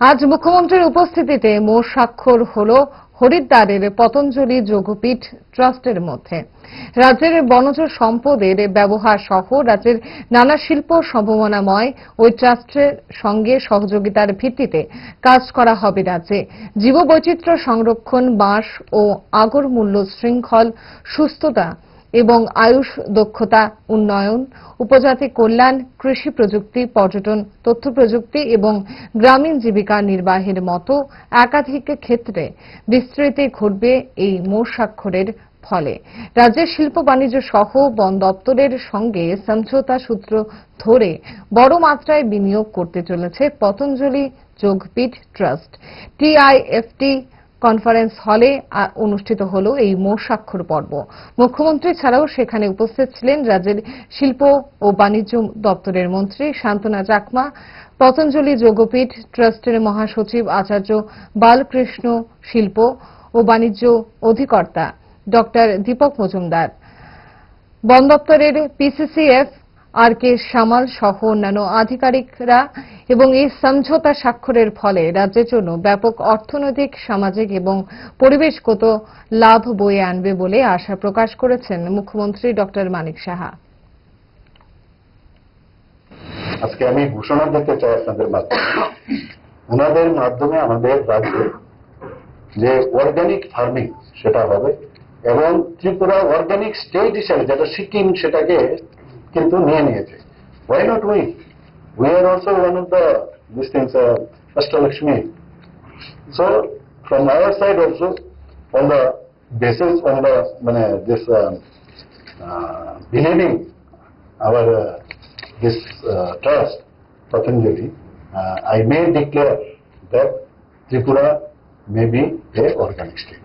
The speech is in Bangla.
আজ মুখ্যমন্ত্রীর উপস্থিতিতে মোট স্বাক্ষর হল হরিদ্বারের পতঞ্জলি যোগপীঠ ট্রাস্টের মধ্যে। রাজ্যের বনজ সম্পদের ব্যবহার সহ রাজ্যের নানা শিল্প সম্ভাবনাময় ওই ট্রাস্টের সঙ্গে সহযোগিতার ভিত্তিতে কাজ করা হবে রাজ্যে। জীববৈচিত্র্য সংরক্ষণ, বাঁশ ও আগর মূল্য শৃঙ্খল, সুস্থতা এবং আয়ুষ, দক্ষতা, উন্নয়ন, উপজাতি কল্যাণ, কৃষি প্রযুক্তি, পর্যটন, তথ্য প্রযুক্তি এবং গ্রামীণ জীবিকা নির্বাহের মতো একাধিক ক্ষেত্রে বিস্তৃতি ঘটবে এই মোট স্বাক্ষরের ফলে। রাজ্যের শিল্প বাণিজ্য সহ বন দপ্তরের সঙ্গে সমঝোতা সূত্র ধরে বড় মাত্রায় বিনিয়োগ করতে চলেছে Patanjali Yogpeeth trust, TIFT conference হলে অনুষ্ঠিত হল এই মোট স্বাক্ষর পর্ব। মুখ্যমন্ত্রী ছাড়াও সেখানে উপস্থিত ছিলেন রাজ্যের শিল্প ও বাণিজ্য দপ্তরের মন্ত্রী শান্তনা চাকমা, পতঞ্জলি যোগপীঠ, ট্রাস্টের মহাসচিব আচার্য বালকৃষ্ণ শিল্প ও বাণিজ্য অধিকর্তা ডক্টর দীপক মজুমদার। বন দপ্তরের পিসিসিএফ আর কে সামাল সহ অন্যান্য আধিকারিকরা এবং এই সমঝোতা স্বাক্ষরের ফলে রাজ্যের জন্য ব্যাপক অর্থনৈতিক, সামাজিক এবং পরিবেশগত লাভ বয়ে আনবে বলে আশা প্রকাশ করেছেন মুখ্যমন্ত্রী ডক্টর মানিক সাহা। আজকে আমি ঘোষণা দিতে চাই আপনাদের মাধ্যমে। ওনাদের মাধ্যমে আমাদের রাজ্যে যে অর্গানিক ফার্মিং সেটা হবে এবং ত্রিপুরা অর্গানিক স্টেট হিসেবে, যেটা সিকিম সেটাকে কিন্তু নিয়ে নিয়েছে why not we we are also one of the this things Ashtalakshmi so from our side also on the basis on the মানে this believing our uh, this uh, trust, Patanjali, uh, I may declare that Tripura may be a organic state.